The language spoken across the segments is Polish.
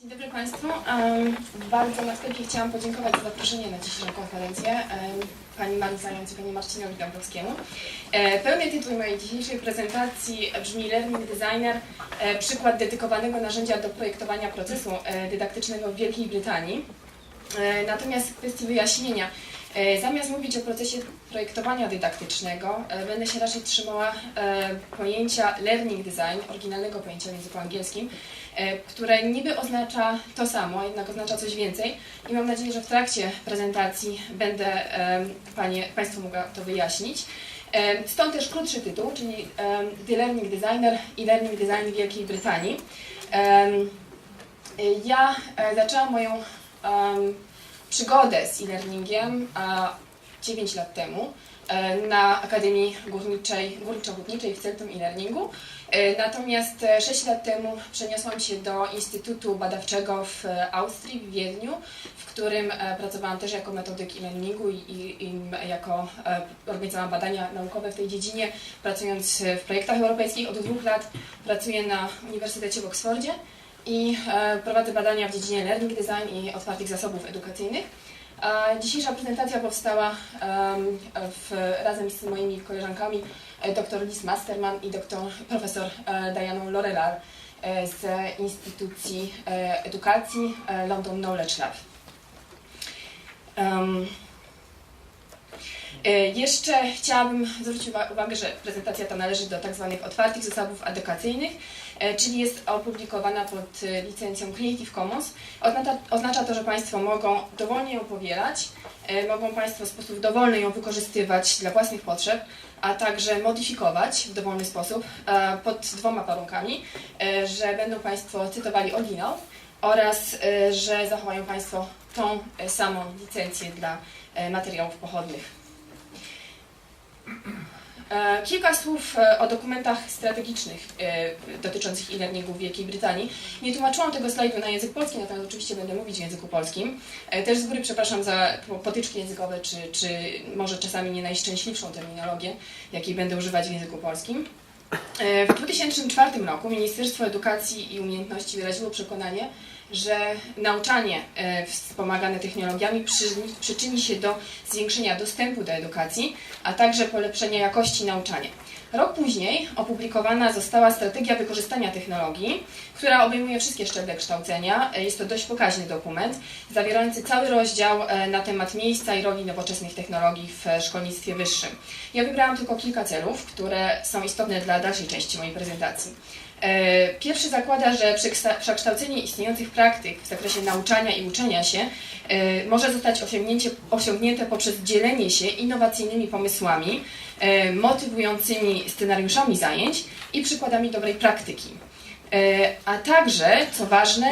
Dzień dobry Państwu. Bardzo na wstępie chciałam podziękować za zaproszenie na dzisiejszą konferencję Pani Marii Zając i Pani Marcinowi Dąbrowskiemu. E, Pełny tytuł mojej dzisiejszej prezentacji brzmi Learning Designer, e, przykład dedykowanego narzędzia do projektowania procesu e, dydaktycznego w Wielkiej Brytanii. Natomiast w kwestii wyjaśnienia, zamiast mówić o procesie projektowania dydaktycznego, będę się raczej trzymała pojęcia learning design, oryginalnego pojęcia w języku angielskim, które niby oznacza to samo, jednak oznacza coś więcej i mam nadzieję, że w trakcie prezentacji będę e, panie, Państwu mogła to wyjaśnić. E, Stąd też krótszy tytuł, czyli e, The Learning Designer i Learning Design Wielkiej Brytanii. E, Ja e, zaczęłam moją przygodę z e-learningiem a, 9 lat temu e, na Akademii Górniczej, Górniczo-Hutniczej w Centrum e-learningu. E, Natomiast e, 6 lat temu przeniosłam się do Instytutu Badawczego w e, Austrii, w Wiedniu, w którym e, pracowałam też jako metodyk e-learningu i, i, jako e, organizowałam badania naukowe w tej dziedzinie, pracując w projektach europejskich. Od dwóch lat pracuję na Uniwersytecie w Oksfordzie i e, prowadzę badania w dziedzinie learning design i otwartych zasobów edukacyjnych. Dzisiejsza prezentacja powstała w, razem z moimi koleżankami e, dr Liz Masterman i dr profesor e, Dianą Lorelar e, z Instytucji e, Edukacji e, London Knowledge Lab. E, Jeszcze chciałabym zwrócić uwa- uwagę, że prezentacja ta należy do tak zwanych otwartych zasobów edukacyjnych, e, czyli jest opublikowana pod e, licencją Creative Commons. Oznacza, to, że Państwo mogą dowolnie ją powielać, e, mogą Państwo w sposób dowolny ją wykorzystywać dla własnych potrzeb, a także modyfikować w dowolny sposób e, pod dwoma warunkami, e, że będą Państwo cytowali oryginał oraz e, że zachowają Państwo tą e, samą licencję dla e, materiałów pochodnych. E, Kilka słów e, o dokumentach strategicznych e, dotyczących e-learningu w Wielkiej Brytanii. Nie tłumaczyłam tego slajdu na język polski, natomiast oczywiście będę mówić w języku polskim. Też z góry przepraszam za po- potyczki językowe, czy, czy może czasami nie najszczęśliwszą terminologię, jakiej będę używać w języku polskim. W 2004 roku Ministerstwo Edukacji i Umiejętności wyraziło przekonanie, że nauczanie e, wspomagane technologiami przyczyni, się do zwiększenia dostępu do edukacji, a także polepszenia jakości nauczania. Rok później opublikowana została strategia wykorzystania technologii, która obejmuje wszystkie szczeble kształcenia. E, Jest to dość pokaźny dokument, zawierający cały rozdział e, na temat miejsca i roli nowoczesnych technologii w szkolnictwie wyższym. Ja wybrałam tylko kilka celów, które są istotne dla dalszej części mojej prezentacji. E, Pierwszy zakłada, że przekszta- przekształcenie istniejących praktyk w zakresie nauczania i uczenia się e, może zostać osiągnięte poprzez dzielenie się innowacyjnymi pomysłami, e, motywującymi scenariuszami zajęć i przykładami dobrej praktyki. A także, co ważne,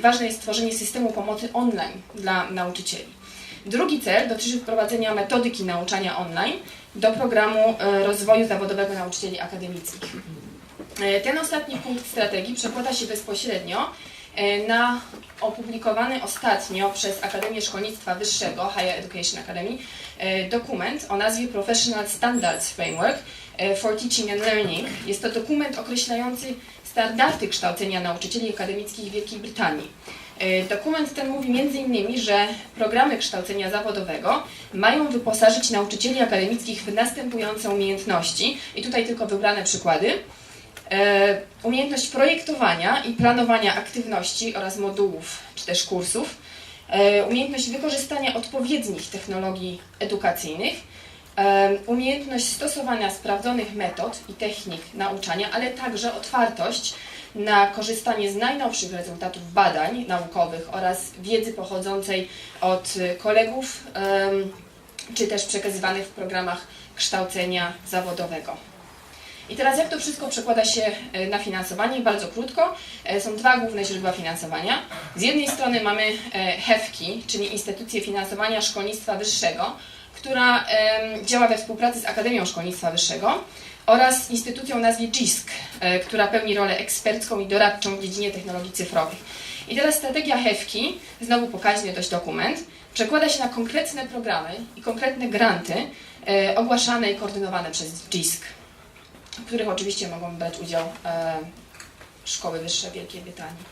ważne jest stworzenie systemu pomocy online dla nauczycieli. Drugi cel dotyczy wprowadzenia metodyki nauczania online do programu rozwoju zawodowego nauczycieli akademickich. E, Ten ostatni punkt strategii przekłada się bezpośrednio e, na opublikowany ostatnio przez Akademię Szkolnictwa Wyższego, Higher Education Academy, e, dokument o nazwie Professional Standards Framework for Teaching and Learning. Jest to dokument określający standardy kształcenia nauczycieli akademickich w Wielkiej Brytanii. Dokument ten mówi m.in., że programy kształcenia zawodowego mają wyposażyć nauczycieli akademickich w następujące umiejętności, i tutaj tylko wybrane przykłady. E, umiejętność projektowania i planowania aktywności oraz modułów czy też kursów, e, umiejętność wykorzystania odpowiednich technologii edukacyjnych, e, umiejętność stosowania sprawdzonych metod i technik nauczania, ale także otwartość na korzystanie z najnowszych rezultatów badań naukowych oraz wiedzy pochodzącej od kolegów czy też przekazywanych w programach kształcenia zawodowego. I teraz jak to wszystko przekłada się e, na finansowanie? Bardzo krótko. E, Są dwa główne źródła finansowania. Z jednej strony mamy e, HEFKI, czyli Instytucję Finansowania Szkolnictwa Wyższego, która działa we współpracy z Akademią Szkolnictwa Wyższego oraz instytucją o nazwie GISK, która pełni rolę ekspercką i doradczą w dziedzinie technologii cyfrowych. I teraz strategia HEFKI, znowu pokaźny dość dokument, przekłada się na konkretne programy i konkretne granty ogłaszane i koordynowane przez GISK w których oczywiście mogą brać udział e, szkoły wyższe Wielkiej Brytanii.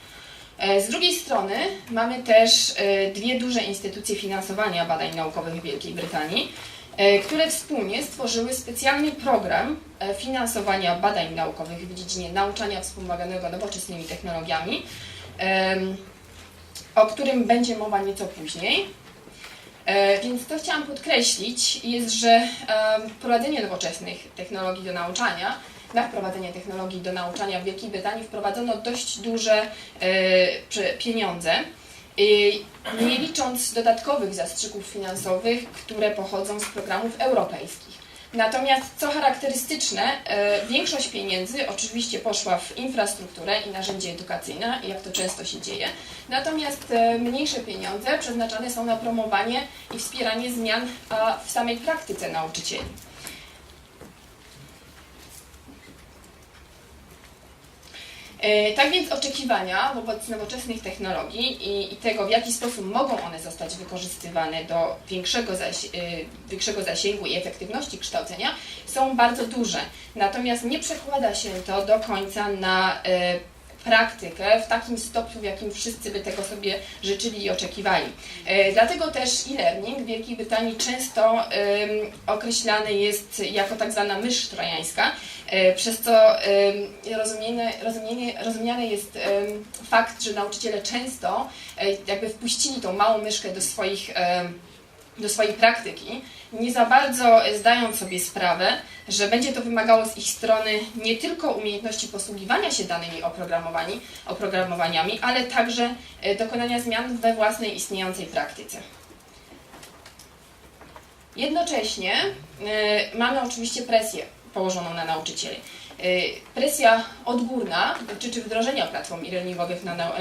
E, Z drugiej strony mamy też e, dwie duże instytucje finansowania badań naukowych w Wielkiej Brytanii, które wspólnie stworzyły specjalny program finansowania badań naukowych w dziedzinie nauczania wspomaganego nowoczesnymi technologiami, o którym będzie mowa nieco później. E, Więc to chciałam podkreślić, jest, że wprowadzenie nowoczesnych technologii do nauczania, na wprowadzenie technologii do nauczania w Wielkiej Brytanii wprowadzono dość duże e, pieniądze, nie licząc dodatkowych zastrzyków finansowych, które pochodzą z programów europejskich. Natomiast co charakterystyczne, e, większość pieniędzy oczywiście poszła w infrastrukturę i narzędzie edukacyjne, jak to często się dzieje. Natomiast e, mniejsze pieniądze przeznaczane są na promowanie i wspieranie zmian w samej praktyce nauczycieli. Tak więc oczekiwania wobec nowoczesnych technologii i, i tego, w jaki sposób mogą one zostać wykorzystywane do większego, zaś, e, większego zasięgu i efektywności kształcenia, są bardzo duże. Natomiast nie przekłada się to do końca na e, praktykę w takim stopniu, w jakim wszyscy by tego sobie życzyli i oczekiwali. E, Dlatego też e-learning w Wielkiej Brytanii często określany jest jako tak zwana mysz trojańska, e, przez co rozumiane, rozumienie, rozumiany jest fakt, że nauczyciele często e, jakby wpuścili tą małą myszkę do swoich do swojej praktyki, nie za bardzo zdając sobie sprawę, że będzie to wymagało z ich strony nie tylko umiejętności posługiwania się danymi oprogramowani, oprogramowaniami, ale także e, dokonania zmian we własnej istniejącej praktyce. Jednocześnie e, mamy oczywiście presję położoną na nauczycieli. E, Presja odgórna dotyczy wdrożenia platform e-learningowych na na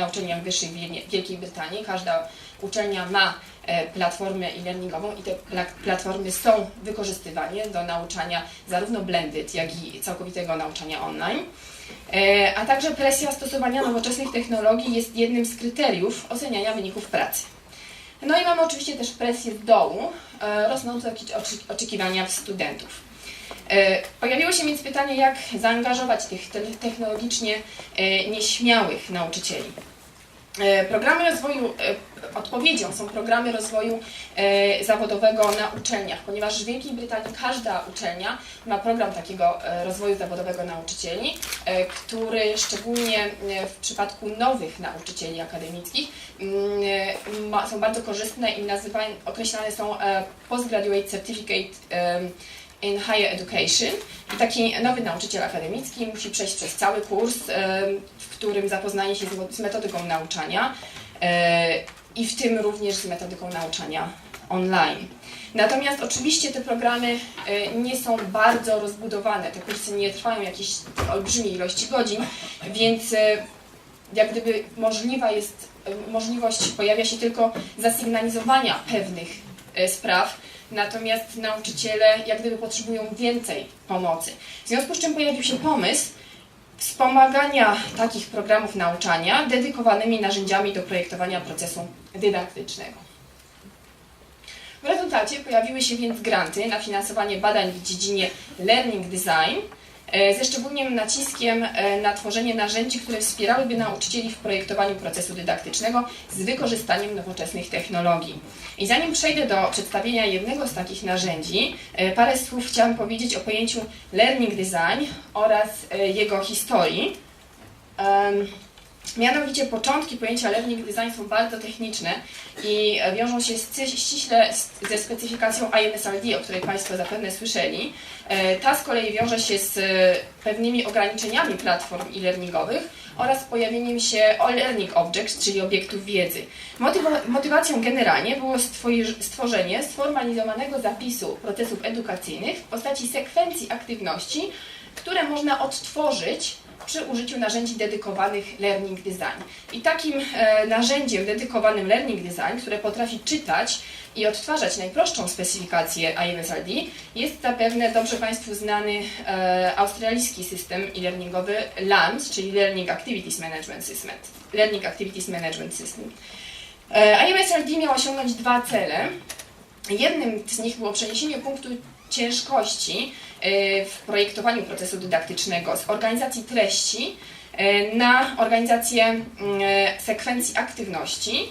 wyższych w Wielkie- Wielkiej Brytanii. Każda uczelnia ma e, platformę e-learningową i te pla- platformy są wykorzystywane do nauczania zarówno blended, jak i całkowitego nauczania online. E, A także presja stosowania nowoczesnych technologii jest jednym z kryteriów oceniania wyników pracy. No i mamy oczywiście też presję z dołu, e, rosnące oczekiwania studentów. Pojawiło się więc pytanie, jak zaangażować tych te- technologicznie nieśmiałych nauczycieli. E, Programy rozwoju, e, odpowiedzią są programy rozwoju e, zawodowego na uczelniach, ponieważ w Wielkiej Brytanii każda uczelnia ma program takiego rozwoju zawodowego nauczycieli, który szczególnie w przypadku nowych nauczycieli akademickich mm, są bardzo korzystne i nazywają, określane są Postgraduate Certificate in Higher Education. I taki nowy nauczyciel akademicki musi przejść przez cały kurs, w którym zapoznaje się z- metodyką nauczania e, i w tym również z metodyką nauczania online. Natomiast oczywiście te programy e, nie są bardzo rozbudowane, te kursy nie trwają jakiejś olbrzymiej ilości godzin, więc e, jak gdyby możliwa jest, możliwość pojawia się tylko zasygnalizowania pewnych spraw, natomiast nauczyciele jak gdyby potrzebują więcej pomocy. W związku z czym pojawił się pomysł wspomagania takich programów nauczania dedykowanymi narzędziami do projektowania procesu dydaktycznego. W rezultacie pojawiły się więc granty na finansowanie badań w dziedzinie learning design, e, ze szczególnym naciskiem e, na tworzenie narzędzi, które wspierałyby nauczycieli w projektowaniu procesu dydaktycznego z wykorzystaniem nowoczesnych technologii. I zanim przejdę do przedstawienia jednego z takich narzędzi, e, parę słów chciałam powiedzieć o pojęciu learning design oraz e, jego historii. Mianowicie początki pojęcia learning design są bardzo techniczne i wiążą się ściśle ze specyfikacją IMSRD, o której Państwo zapewne słyszeli. E, Ta z kolei wiąże się z e, pewnymi ograniczeniami platform e-learningowych oraz pojawieniem się learning objects, czyli obiektów wiedzy. Motywa- motywacją generalnie było stworzenie sformalizowanego zapisu procesów edukacyjnych w postaci sekwencji aktywności, które można odtworzyć przy użyciu narzędzi dedykowanych Learning Design. I takim e, narzędziem dedykowanym Learning Design, które potrafi czytać i odtwarzać najprostszą specyfikację IMSRD, jest zapewne dobrze Państwu znany e, australijski system e-learningowy LAMS, czyli Learning Activities Management System. Learning Activities Management System. E, IMSRD miał osiągnąć dwa cele. Jednym z nich było przeniesienie punktu ciężkości e, w projektowaniu procesu dydaktycznego z organizacji treści e, na organizację mm, e, sekwencji aktywności,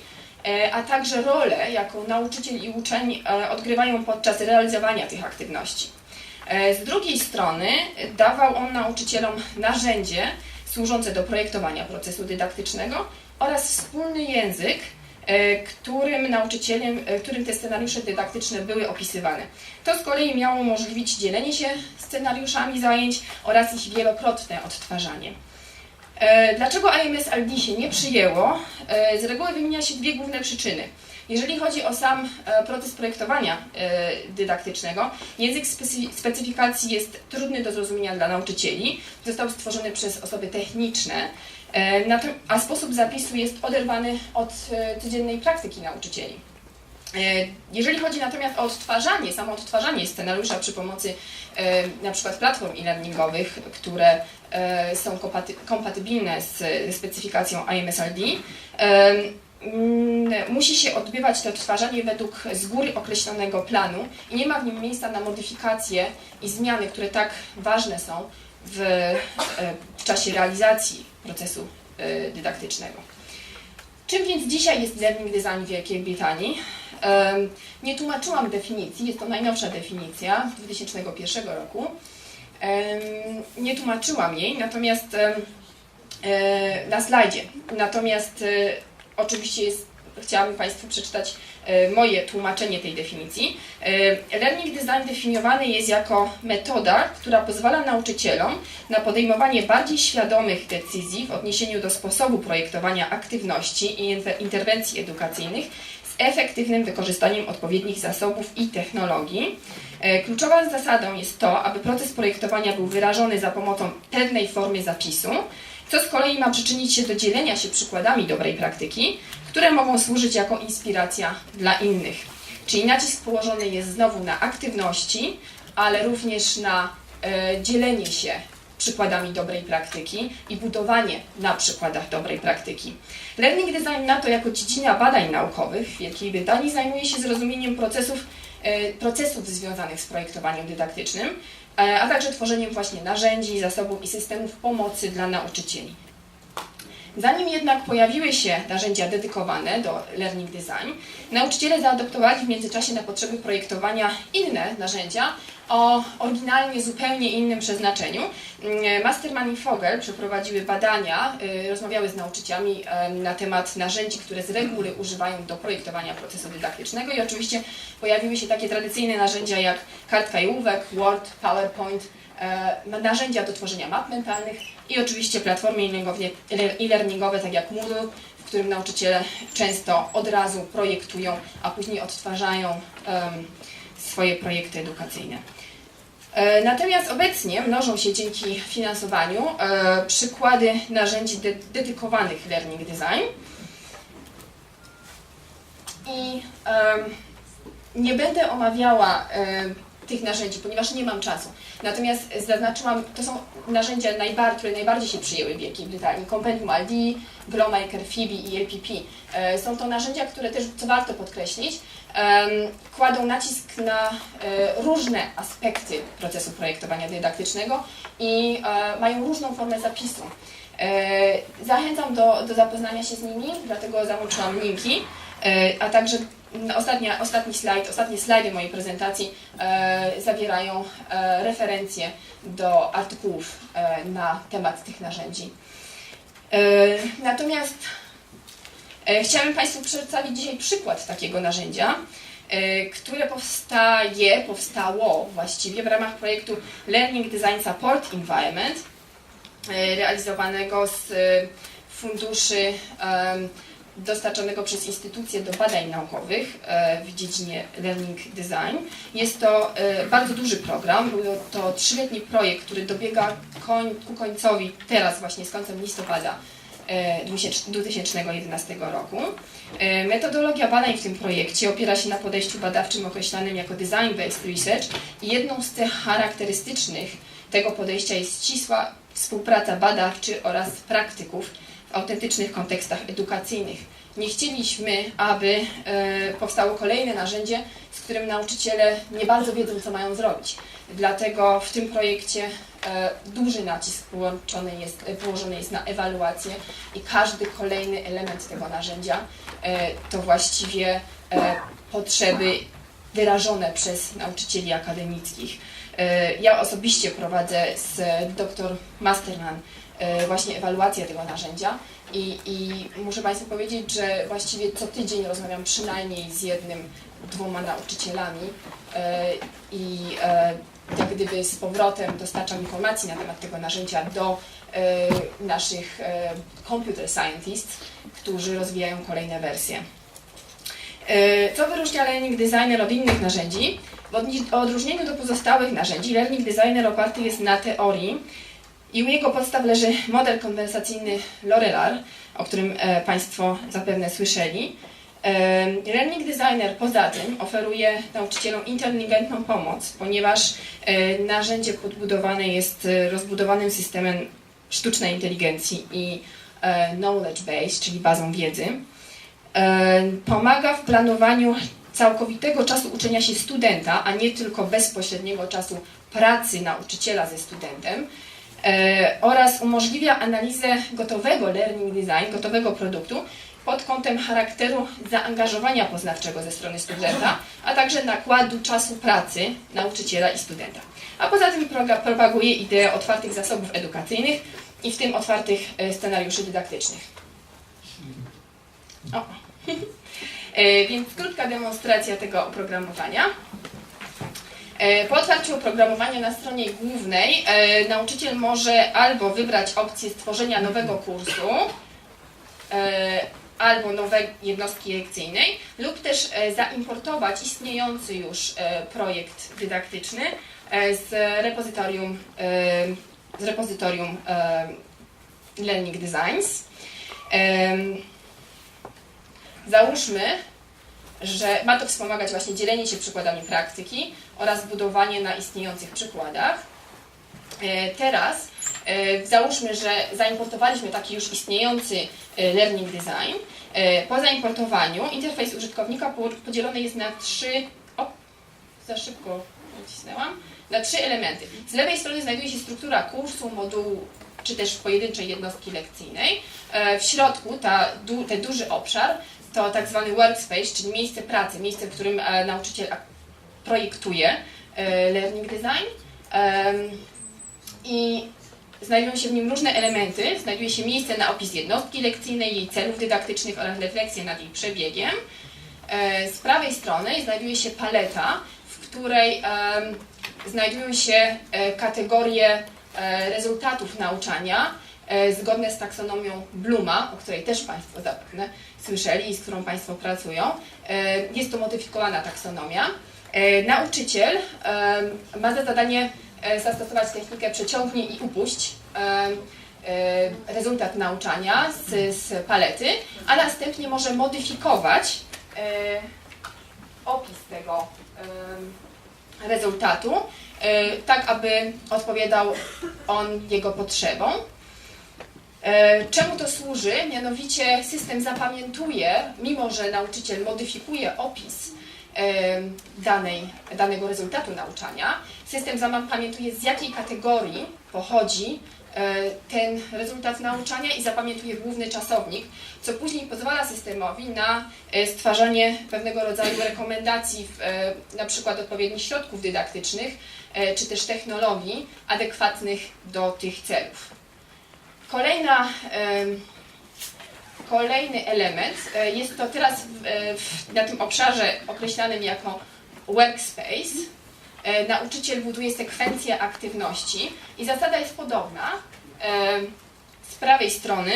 a także rolę, jaką nauczyciel i uczeń odgrywają podczas realizowania tych aktywności. Z drugiej strony dawał on nauczycielom narzędzie służące do projektowania procesu dydaktycznego oraz wspólny język, którym nauczycielem, e, którym te scenariusze dydaktyczne były opisywane. To z kolei miało umożliwić dzielenie się scenariuszami zajęć oraz ich wielokrotne odtwarzanie. E, Dlaczego IMS LD się nie przyjęło? E, Z reguły wymienia się dwie główne przyczyny. Jeżeli chodzi o sam e, proces projektowania e, dydaktycznego, język specy- specyfikacji jest trudny do zrozumienia dla nauczycieli. Został stworzony przez osoby techniczne, e, a sposób zapisu jest oderwany od e, codziennej praktyki nauczycieli. E, Jeżeli chodzi natomiast o odtwarzanie, samo odtwarzanie scenariusza przy pomocy e, na przykład platform e-learningowych, które e, są kompaty- kompatybilne z e, specyfikacją IMSRD, e, mm, musi się odbywać to odtwarzanie według z góry określonego planu i nie ma w nim miejsca na modyfikacje i zmiany, które tak ważne są w, e, w czasie realizacji procesu e, dydaktycznego. Czym więc dzisiaj jest learning design w Wielkiej Brytanii? Nie tłumaczyłam definicji, jest to najnowsza definicja z 2001 roku. Nie tłumaczyłam jej, natomiast e, na slajdzie. Natomiast e, oczywiście jest, chciałabym Państwu przeczytać e, moje tłumaczenie tej definicji. E, Learning design definiowany jest jako metoda, która pozwala nauczycielom na podejmowanie bardziej świadomych decyzji w odniesieniu do sposobu projektowania aktywności i inter- interwencji edukacyjnych z efektywnym wykorzystaniem odpowiednich zasobów i technologii. E, Kluczową zasadą jest to, aby proces projektowania był wyrażony za pomocą pewnej formy zapisu, co z kolei ma przyczynić się do dzielenia się przykładami dobrej praktyki, które mogą służyć jako inspiracja dla innych. Czyli nacisk położony jest znowu na aktywności, ale również na e, dzielenie się przykładami dobrej praktyki i budowanie na przykładach dobrej praktyki. Learning Design NATO jako dziedzina badań naukowych w Wielkiej Brytanii zajmuje się zrozumieniem procesów, e, procesów związanych z projektowaniem dydaktycznym, a także tworzeniem właśnie narzędzi, zasobów i systemów pomocy dla nauczycieli. Zanim jednak pojawiły się narzędzia dedykowane do Learning Design, nauczyciele zaadoptowali w międzyczasie na potrzeby projektowania inne narzędzia o oryginalnie zupełnie innym przeznaczeniu. Mm, Masterman i Fogel przeprowadziły badania, y, rozmawiały z nauczycielami na temat narzędzi, które z reguły używają do projektowania procesu dydaktycznego i oczywiście pojawiły się takie tradycyjne narzędzia jak kartka i ołówek, Word, PowerPoint, narzędzia do tworzenia map mentalnych i oczywiście platformy e-learningowe- tak jak Moodle, w którym nauczyciele często od razu projektują, a później odtwarzają em, swoje projekty edukacyjne. E, Natomiast obecnie mnożą się dzięki finansowaniu e, przykłady narzędzi de- dedykowanych Learning Design. I nie będę omawiała tych narzędzi, ponieważ nie mam czasu. Natomiast zaznaczyłam, to są narzędzia, najbar- które najbardziej się przyjęły w Wielkiej Brytanii. Compendium LD, Glowmaker, Phoebe i LPP. E, Są to narzędzia, które też, co warto podkreślić, kładą nacisk na e, różne aspekty procesu projektowania dydaktycznego i e, mają różną formę zapisu. Zachęcam do, do zapoznania się z nimi, dlatego załączyłam linki, a także ostatnia, ostatni slajd, ostatnie slajdy mojej prezentacji e, zawierają e, referencje do artykułów e, na temat tych narzędzi. E, natomiast e, chciałabym Państwu przedstawić dzisiaj przykład takiego narzędzia, e, które powstaje, powstało właściwie w ramach projektu Learning Design Support Environment, e, realizowanego z e, funduszy em, dostarczonego przez instytucje do badań naukowych e, w dziedzinie Learning Design. Jest to e, bardzo duży program, był to trzyletni projekt, który dobiega koń, ku końcowi teraz właśnie z końcem listopada e, 2011 roku. E, Metodologia badań w tym projekcie opiera się na podejściu badawczym określanym jako Design-Based Research i jedną z cech charakterystycznych tego podejścia jest ścisła współpraca badawczy oraz praktyków autentycznych kontekstach edukacyjnych. Nie chcieliśmy, aby e, powstało kolejne narzędzie, z którym nauczyciele nie bardzo wiedzą, co mają zrobić. Dlatego w tym projekcie e, duży nacisk połączony jest, e, położony jest na ewaluację i każdy kolejny element tego narzędzia to właściwie potrzeby wyrażone przez nauczycieli akademickich. Ja osobiście prowadzę z dr Masterman właśnie ewaluację tego narzędzia i, i muszę Państwu powiedzieć, że właściwie co tydzień rozmawiam przynajmniej z jednym, dwoma nauczycielami e, i e, jak gdyby z powrotem dostarczam informacji na temat tego narzędzia do e, naszych e, computer scientists, którzy rozwijają kolejne wersje. E, Co wyróżnia Learning Designer od innych narzędzi? W odróżnieniu do pozostałych narzędzi, Learning Designer oparty jest na teorii i u jego podstaw leży model konwersacyjny Lorelar, o którym e, Państwo zapewne słyszeli. Learning Designer poza tym oferuje nauczycielom inteligentną pomoc, ponieważ e, narzędzie podbudowane jest e, rozbudowanym systemem sztucznej inteligencji i knowledge base, czyli bazą wiedzy. Pomaga w planowaniu całkowitego czasu uczenia się studenta, a nie tylko bezpośredniego czasu pracy nauczyciela ze studentem oraz umożliwia analizę gotowego learning design, gotowego produktu pod kątem charakteru zaangażowania poznawczego ze strony studenta, a także nakładu czasu pracy nauczyciela i studenta. A poza tym propaguje ideę otwartych zasobów edukacyjnych i w tym otwartych e, scenariuszy dydaktycznych. O. E, Więc krótka demonstracja tego oprogramowania. E, Po otwarciu oprogramowania na stronie głównej e, nauczyciel może albo wybrać opcję stworzenia nowego kursu, e, albo nowej jednostki lekcyjnej, lub też zaimportować istniejący już projekt dydaktyczny z repozytorium, z repozytorium Learning Designs. Załóżmy, że ma to wspomagać właśnie dzielenie się przykładami praktyki oraz budowanie na istniejących przykładach. E, Teraz e, załóżmy, że zaimportowaliśmy taki już istniejący e, learning design. Po zaimportowaniu interfejs użytkownika po- podzielony jest na trzy. O, za szybko nacisnęłam. Na trzy elementy. Z lewej strony znajduje się struktura kursu, modułu czy też pojedynczej jednostki lekcyjnej. W środku ta, ten duży obszar to tak zwany workspace, czyli miejsce pracy, miejsce, w którym nauczyciel projektuje e, learning design. I znajdują się w nim różne elementy. Znajduje się miejsce na opis jednostki lekcyjnej, jej celów dydaktycznych oraz refleksję nad jej przebiegiem. E, Z prawej strony znajduje się paleta, w której znajdują się e, kategorie rezultatów nauczania zgodne z taksonomią Bluma, o której też Państwo zapewne słyszeli i z którą Państwo pracują. Jest to modyfikowana taksonomia. E, Nauczyciel em, ma za zadanie e, zastosować technikę przeciągnij i upuść e, rezultat nauczania z, z palety, a następnie może modyfikować e, opis tego rezultatu, e, tak aby odpowiadał on jego potrzebom. E, Czemu to służy? Mianowicie system zapamiętuje, mimo że nauczyciel modyfikuje opis e, danej, danego rezultatu nauczania, system zapamiętuje z jakiej kategorii pochodzi e, ten rezultat nauczania i zapamiętuje główny czasownik, co później pozwala systemowi na e, stwarzanie pewnego rodzaju rekomendacji, w, e, na przykład odpowiednich środków dydaktycznych, czy też technologii adekwatnych do tych celów. Kolejna, kolejny element e, jest to teraz w, e, w, na tym obszarze określanym jako workspace. E, Nauczyciel buduje sekwencję aktywności i zasada jest podobna. Z prawej strony,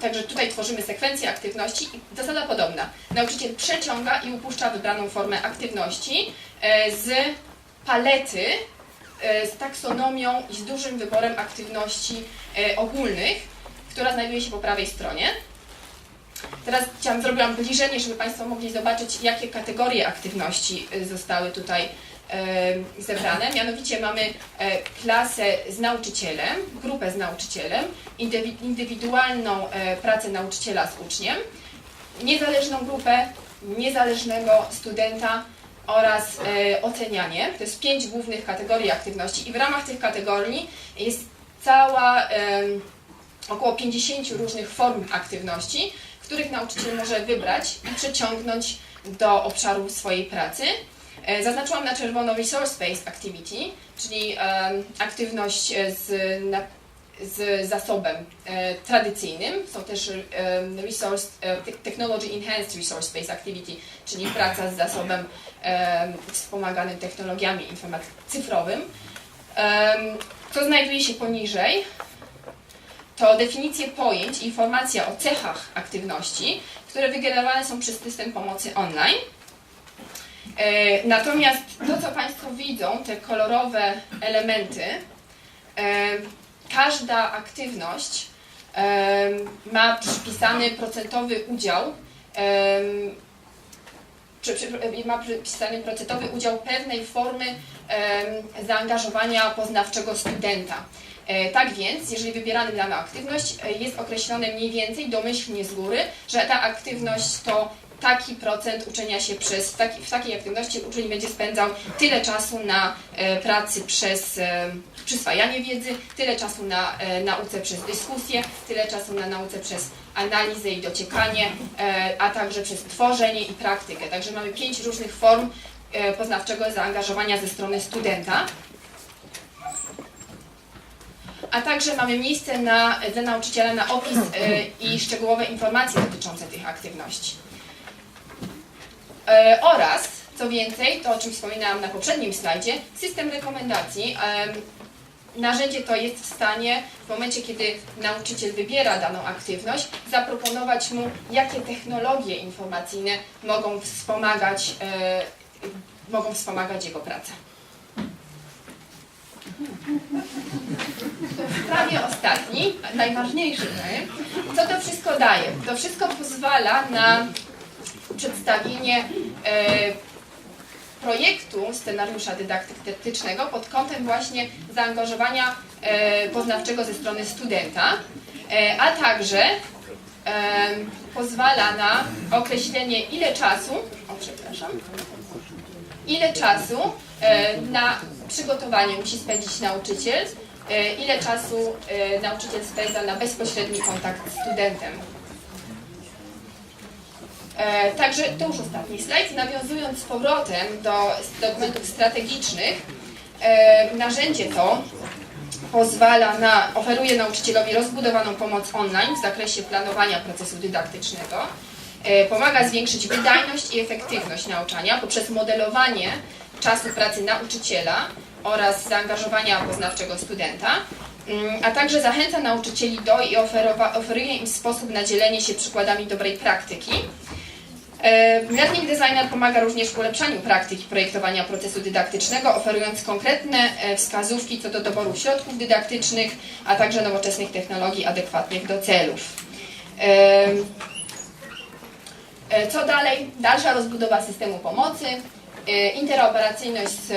także tutaj tworzymy sekwencję aktywności i zasada podobna. Nauczyciel przeciąga i upuszcza wybraną formę aktywności z palety z taksonomią i z dużym wyborem aktywności ogólnych, która znajduje się po prawej stronie. Teraz chciałam, zrobiłam zbliżenie, żeby Państwo mogli zobaczyć, jakie kategorie aktywności y, zostały tutaj y, zebrane. Mianowicie mamy e, klasę z nauczycielem, grupę z nauczycielem, indywi- indywidualną pracę nauczyciela z uczniem, niezależną grupę, niezależnego studenta oraz ocenianie. To jest pięć głównych kategorii aktywności i w ramach tych kategorii jest cała około 50 różnych form aktywności, których nauczyciel może wybrać i przeciągnąć do obszaru swojej pracy. E, Zaznaczyłam na czerwono Resource-Based Activity, czyli aktywność z, na, z zasobem e, tradycyjnym. Są też resource, e, te- Technology Enhanced Resource-Based Activity, czyli praca z zasobem em, wspomaganym technologiami cyfrowym. Co znajduje się poniżej, to definicje pojęć, informacja o cechach aktywności, które wygenerowane są przez system pomocy online. E, Natomiast to, co Państwo widzą, te kolorowe elementy, e, każda aktywność e, ma przypisany procentowy udział, przy, ma przypisany procentowy udział pewnej formy zaangażowania poznawczego studenta. E, Tak więc, jeżeli wybieramy daną aktywność, e, jest określone mniej więcej domyślnie z góry, że ta aktywność to taki procent uczenia się przez, w, taki, w takiej aktywności uczeń będzie spędzał tyle czasu na e, pracy przez przyswajanie wiedzy, tyle czasu na nauce przez dyskusję, tyle czasu na nauce przez analizę i dociekanie, a także przez tworzenie i praktykę. Także mamy pięć różnych form poznawczego zaangażowania ze strony studenta. A także mamy miejsce na, dla nauczyciela na opis e, i szczegółowe informacje dotyczące tych aktywności. E, oraz, co więcej, to o czym wspominałam na poprzednim slajdzie, system rekomendacji. Em, Narzędzie to jest w stanie w momencie, kiedy nauczyciel wybiera daną aktywność, zaproponować mu, jakie technologie informacyjne mogą wspomagać, e, mogą wspomagać jego pracę. Prawie ostatni, najważniejszy, nie? co to wszystko daje? To wszystko pozwala na przedstawienie e, projektu scenariusza dydaktycznego pod kątem właśnie zaangażowania e, poznawczego ze strony studenta, e, a także e, pozwala na określenie ile czasu, o przepraszam, ile czasu e, na przygotowanie musi spędzić nauczyciel, e, ile czasu e, nauczyciel spędza na bezpośredni kontakt z studentem. E, Także to już ostatni slajd. Nawiązując z powrotem do dokumentów strategicznych, narzędzie to pozwala na, oferuje nauczycielowi rozbudowaną pomoc online w zakresie planowania procesu dydaktycznego, pomaga zwiększyć wydajność i efektywność nauczania poprzez modelowanie czasu pracy nauczyciela oraz zaangażowania poznawczego studenta, Mm, a także zachęca nauczycieli do i oferuje im sposób na dzielenie się przykładami dobrej praktyki. E, Learning Designer pomaga również w ulepszaniu praktyki projektowania procesu dydaktycznego, oferując konkretne e, wskazówki co do doboru środków dydaktycznych, a także nowoczesnych technologii adekwatnych do celów. E, Co dalej? Dalsza rozbudowa systemu pomocy, interoperacyjność z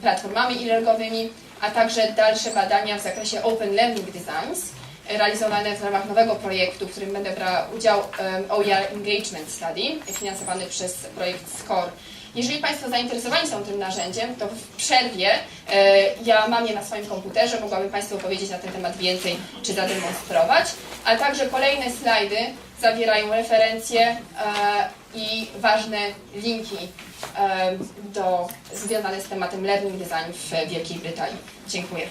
platformami e-learningowymi, a także dalsze badania w zakresie Open Learning Designs, realizowane w ramach nowego projektu, w którym będę brała udział OER Engagement Study, finansowany przez projekt SCORE. Jeżeli Państwo zainteresowani są tym narzędziem, to w przerwie e, ja mam je na swoim komputerze, mogłabym Państwu opowiedzieć na ten temat więcej czy zademonstrować, a także kolejne slajdy zawierają referencje e, i ważne linki e, do, związane z tematem Learning Design w Wielkiej Brytanii. Dziękuję.